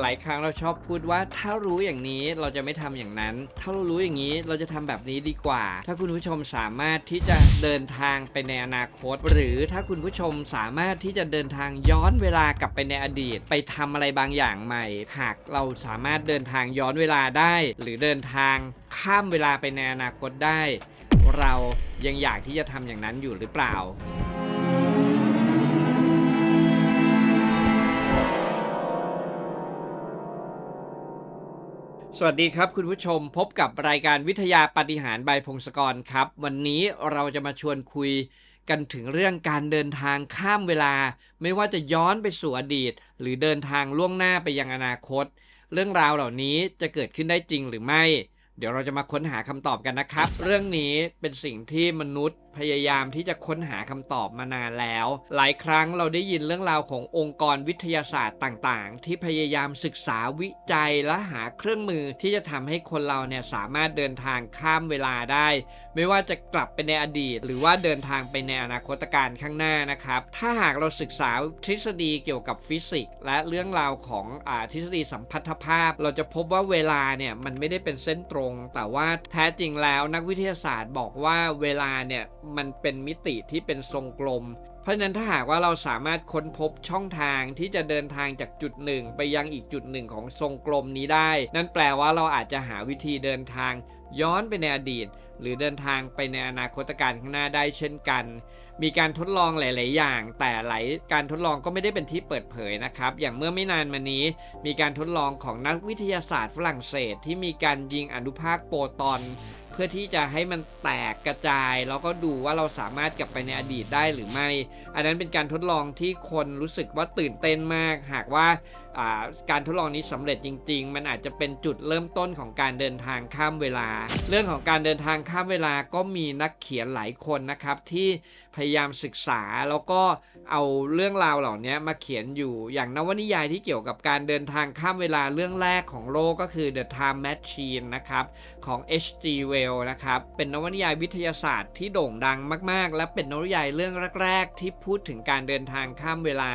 หลายครั้งเราชอบพูดว่าถ้ารู้อย่างนี้เราจะไม่ทำอย่างนั้น ถ้าเรารู้อย่างนี้เราจะทำแบบนี้ดีกว่า ถ้าคุณผู้ชมสามารถที่จะเดินทางไปในอนาคต หรือถ้าคุณผู้ชมสามารถที่จะเดินทางย้อนเวลากลับไปในอดีต ไปทำอะไรบางอย่างใหม่ หากเราสามารถเดินทางย้อนเวลาได้ หรือเดินทางข้ามเวลาไปในอนาคตได้ เรายังอยากที่จะทำอย่างนั้นอยู่หรือเปล่า สวัสดีครับคุณผู้ชมพบกับรายการวิทยาปฏิหารใบพงศกรครับ วันนี้เราจะมาชวนคุยกันถึงเรื่องการเดินทางข้ามเวลา ไม่ว่าจะย้อนไปสู่อดีต หรือเดินทางล่วงหน้าไปยังอนาคต เรื่องราวเหล่านี้จะเกิดขึ้นได้จริงหรือไม่ เดี๋ยวเราจะมาค้นหาคำตอบกันนะครับ เรื่องนี้เป็นสิ่งที่มนุษย์พยายามที่จะค้นหาคำตอบมานานแล้ว หลายครั้งเราได้ยินเรื่องราวขององค์กรวิทยาศาสตร์ต่างๆ ที่พยายามศึกษาวิจัยและหาเครื่องมือที่จะทำให้คนเราเนี่ยสามารถเดินทางข้ามเวลาได้ ไม่ว่าจะกลับไปในอดีต หรือว่าเดินทางไปในอนาคตการข้างหน้านะครับ ถ้าหากเราศึกษาทฤษฎีเกี่ยวกับฟิสิกส์และเรื่องราวของอทฤษฎีสัมพัทธภาพ เราจะพบว่าเวลาเนี่ยมันไม่ได้เป็นเส้นตรงแต่ว่าแท้จริงแล้วนักวิทยาศาสตร์บอกว่าเวลาเนี่ยมันเป็นมิติที่เป็นทรงกลม เพราะฉะนั้นถ้าหากว่าเราสามารถค้นพบช่องทางที่จะเดินทางจากจุดหนึ่งไปยังอีกจุดหนึ่งของทรงกลมนี้ได้ นั่นแปลว่าเราอาจจะหาวิธีเดินทางย้อนไปในอดีต หรือเดินทางไปในอนาคตการข้างหน้าได้เช่นกัน มีการทดลองหลาย ๆ อย่าง แต่หลายการทดลองก็ไม่ได้เป็นที่เปิดเผยนะครับ อย่างเมื่อไม่นานมานี้ มีการทดลองของนักวิทยาศาสตร์ฝรั่งเศส ที่มีการยิงอนุภาคโปรตอน เพื่อที่จะให้มันแตกกระจาย แล้วก็ดูว่าเราสามารถกลับไปในอดีตได้หรือไม่ อันนั้นเป็นการทดลองที่คนรู้สึกว่าตื่นเต้นมาก หากว่าอ่า การทดลองนี้สำเร็จจริง ๆ มันอาจจะเป็นจุดเริ่มต้นของการเดินทางข้ามเวลา เรื่องของการเดินทางข้ามเวลาก็มีนักเขียนหลายคนนะครับ ที่พยายามศึกษาแล้วก็เอาเรื่องราวเหล่านี้มาเขียนอยู่อย่างนวนิยายที่เกี่ยวกับการเดินทางข้ามเวลาเรื่องแรกของโลกก็คือ The Time Machine นะครับของ H.G. Wells นะครับเป็นนวนิยายวิทยาศาสตร์ที่โด่งดังมาก ๆ และเป็นนวนิยายเรื่องแรก ๆ ที่พูดถึงการเดินทางข้ามเวลา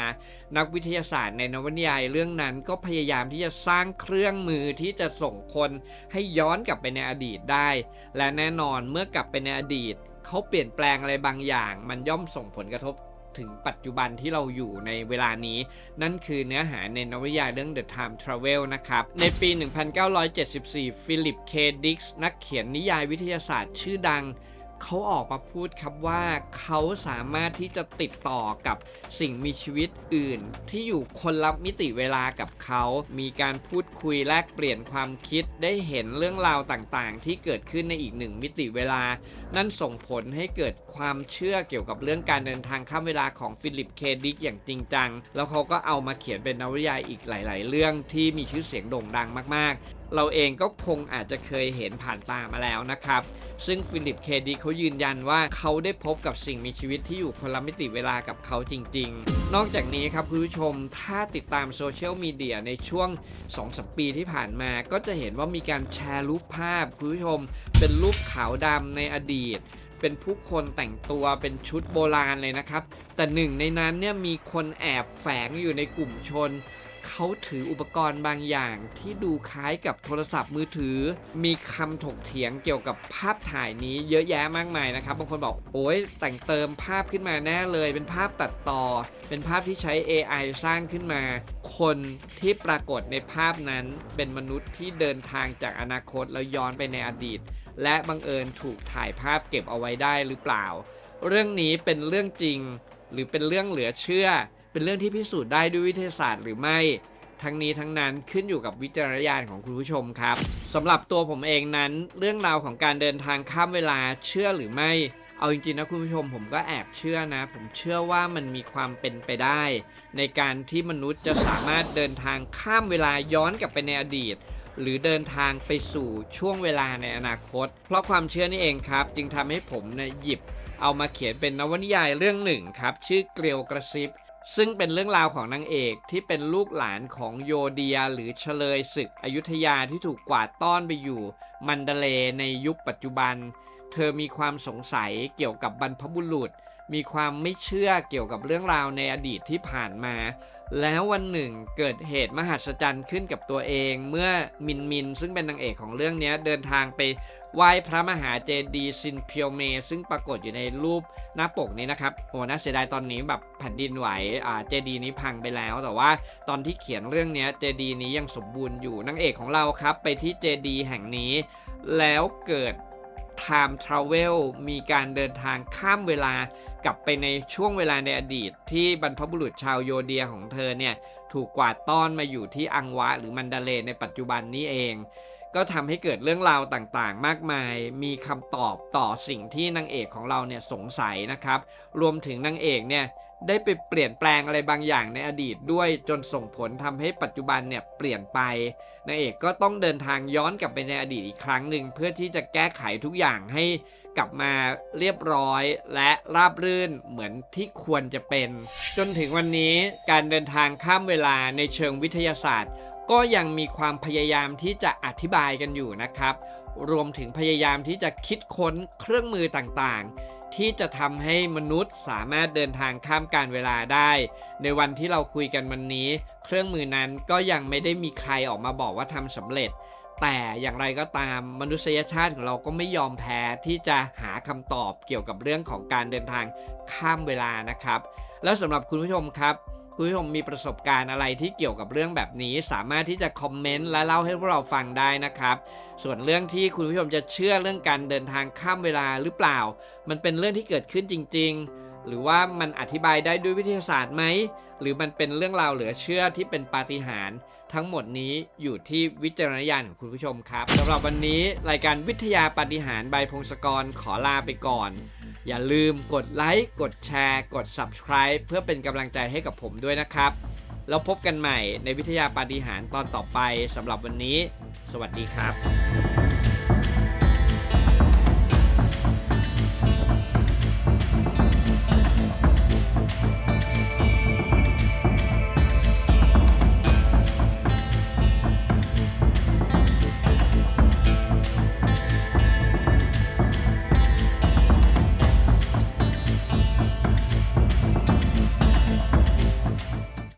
นักวิทยาศาสตร์ในนวนิยายเรื่องนั้นก็พยายามที่จะสร้างเครื่องมือที่จะส่งคนให้ย้อนกลับไปในอดีตได้ และแน่นอนเมื่อกลับไปในอดีตเขาเปลี่ยนแปลงอะไรบางอย่าง มันย่อมส่งผลกระทบถึงปัจจุบันที่เราอยู่ในเวลานี้ นั่นคือเนื้อหาในนวนิยายเรื่อง The Time Travel นะครับ ในปี 1974 ฟิลิป เค ดิกส์ นักเขียนนิยายวิทยาศาสตร์ชื่อดัง เขาออกมาพูดครับว่าเขาสามารถที่จะติดต่อกับสิ่งมีชีวิตอื่น ที่อยู่คนละมิติเวลากับเขา มีการพูดคุยแลกเปลี่ยนความคิดได้เห็นเรื่องราวต่างๆ ที่เกิดขึ้นในอีกหนึ่งมิติเวลา นั่นส่งผลให้เกิดความเชื่อเกี่ยวกับเรื่องการเดินทางข้ามเวลาของฟิลิปเคดิกอย่างจริงจัง แล้วเขาก็เอามาเขียนเป็นนวนิยายอีกหลาย ๆ เรื่องที่มีชื่อเสียงโด่งดังมาก ๆ เราเองก็คงอาจจะเคยเห็นผ่านตามาแล้วนะครับ ซึ่งฟิลิปเคดิกเขายืนยันว่าเขาได้พบกับสิ่งมีชีวิตที่อยู่คนละมิติเวลากับเขาจริง ๆ นอกจากนี้ครับคุณผู้ชมถ้าติดตามโซเชียลมีเดียในช่วง2-3ปีที่ผ่านมาก็จะเห็นว่ามีการแชร์รูปภาพคุณผู้ชม เป็นรูปขาวดำในอดีตเป็นผู้คนแต่งตัวเป็นชุดโบราณเลยนะครับ แต่หนึ่งในนั้นเนี่ยมีคนแอบแฝงอยู่ในกลุ่มชน เขาถืออุปกรณ์บางอย่างที่ดูคล้ายกับโทรศัพท์มือถือ มีคำถกเถียงเกี่ยวกับภาพถ่ายนี้เยอะแยะมากมายนะครับ บางคนบอกโอ้ยแต่งเติมภาพขึ้นมาแน่เลย เป็นภาพตัดต่อ เป็นภาพที่ใช้ AI สร้างขึ้นมา คนที่ปรากฏในภาพนั้นเป็นมนุษย์ที่เดินทางจากอนาคตแล้วย้อนไปในอดีต และบังเอิญถูกถ่ายภาพเก็บเอาไว้ได้หรือเปล่า เรื่องนี้เป็นเรื่องจริง หรือเป็นเรื่องเหลือเชื่อ เป็นเรื่องที่พิสูจน์ได้ด้วยวิทยาศาสตร์หรือไม่ ทั้งนี้ทั้งนั้นขึ้นอยู่กับวิจารณญาณของคุณผู้ชมครับสำหรับตัวผมเองนั้น เรื่องราวของการเดินทางข้ามเวลาเชื่อหรือไม่ เอาจริงๆนะคุณผู้ชมผมก็แอบเชื่อนะ ผมเชื่อว่ามันมีความเป็นไปได้ ในการที่มนุษย์จะสามารถเดินทางข้ามเวลาย้อนกลับไปในอดีตหรือเดินทางไปสู่ช่วงเวลาในอนาคต เพราะความเชื่อนี่เองครับ จึงทำให้ผมเนี่ยหยิบเอามาเขียนเป็นนวนิยายเรื่องหนึ่งครับ ชื่อเกลียวกระซิบ ซึ่งเป็นเรื่องราวของนางเอกที่เป็นลูกหลานของโยเดียหรือเฉลยศึกอยุธยาที่ถูกกวาดต้อนไปอยู่มันเดเลในยุคปัจจุบัน เธอมีความสงสัยเกี่ยวกับบรรพบุรุษ มีความไม่เชื่อเกี่ยวกับเรื่องราวในอดีตที่ผ่านมา แล้ววันหนึ่งเกิดเหตุมหัศจรรย์ขึ้นกับตัวเอง เมื่อมินมินซึ่งเป็นนางเอกของเรื่องนี้เดินทางไปไหว้พระมหาเจดีย์ซินเพียวเม ซึ่งปรากฏอยู่ในรูปหน้าปกนี้นะครับโอ้น่าเสียดายตอนนี้แบบแผ่นดินไหวอ่าเจดีย์นี้พังไปแล้ว แต่ว่าตอนที่เขียนเรื่องนี้เจดีย์นี้ยังสมบูรณ์อยู่นางเอกของเราครับ ไปที่เจดีย์แห่งนี้ แล้วเกิด time travel มีการเดินทางข้ามเวลากลับไปในช่วงเวลาในอดีต ที่บรรพบุรุษชาวโยเดียของเธอเนี่ยถูกกวาดต้อนมาอยู่ที่อังวะหรือมันดาเลในปัจจุบันนี้เอง ก็ทำให้เกิดเรื่องราวต่างๆ มากมาย มีคำตอบต่อสิ่งที่นางเอกของเราเนี่ยสงสัยนะครับ รวมถึงนางเอกเนี่ย ได้ไปเปลี่ยนแปลงอะไรบางอย่างในอดีตด้วยจนส่งผลทำให้ปัจจุบันเนี่ยเปลี่ยนไปนางเอกก็ต้องเดินทางย้อนกลับไปในอดีตอีกครั้งหนึ่งเพื่อที่จะแก้ไขทุกอย่างให้กลับมาเรียบร้อยและราบรื่นเหมือนที่ควรจะเป็น จนถึงวันนี้การเดินทางข้ามเวลาในเชิงวิทยาศาสตร์ ก็ยังมีความพยายามที่จะอธิบายกันอยู่นะครับ รวมถึงพยายามที่จะคิดค้นเครื่องมือต่างๆ ที่จะทำให้มนุษย์สามารถเดินทางข้ามการเวลาได้ ในวันที่เราคุยกันวันนี้ เครื่องมือนั้นก็ยังไม่ได้มีใครออกมาบอกว่าทำสำเร็จ แต่อย่างไรก็ตามมนุษยชาติของเราก็ไม่ยอมแพ้ที่จะหาคำตอบเกี่ยวกับเรื่องของการเดินทางข้ามเวลานะครับ แล้วสำหรับคุณผู้ชมครับ คุณผู้ชมมีประสบการณ์อะไรที่เกี่ยวกับเรื่องแบบนี้ สามารถที่จะคอมเมนต์และเล่าให้พวกเราฟังได้นะครับ ส่วนเรื่องที่คุณผู้ชมจะเชื่อเรื่องการเดินทางข้ามเวลาหรือเปล่า มันเป็นเรื่องที่เกิดขึ้นจริง ๆ หรือว่ามันอธิบายได้ด้วยวิทยาศาสตร์ไหมหรือมันเป็นเรื่องราวเหลือเชื่อที่เป็นปาฏิหาริย์ทั้งหมดนี้อยู่ที่วิจารณญาณของคุณผู้ชมครับสำหรับวันนี้รายการวิทยาปาฏิหาริย์ใบพงศกรขอลาไปก่อน อย่าลืมกดไลค์ กดแชร์ กด Subscribe เพื่อเป็นกำลังใจให้กับผมด้วยนะครับ แล้วพบกันใหม่ในวิทยาปาฏิหารตอนต่อไปสำหรับวันนี้ สวัสดีครับ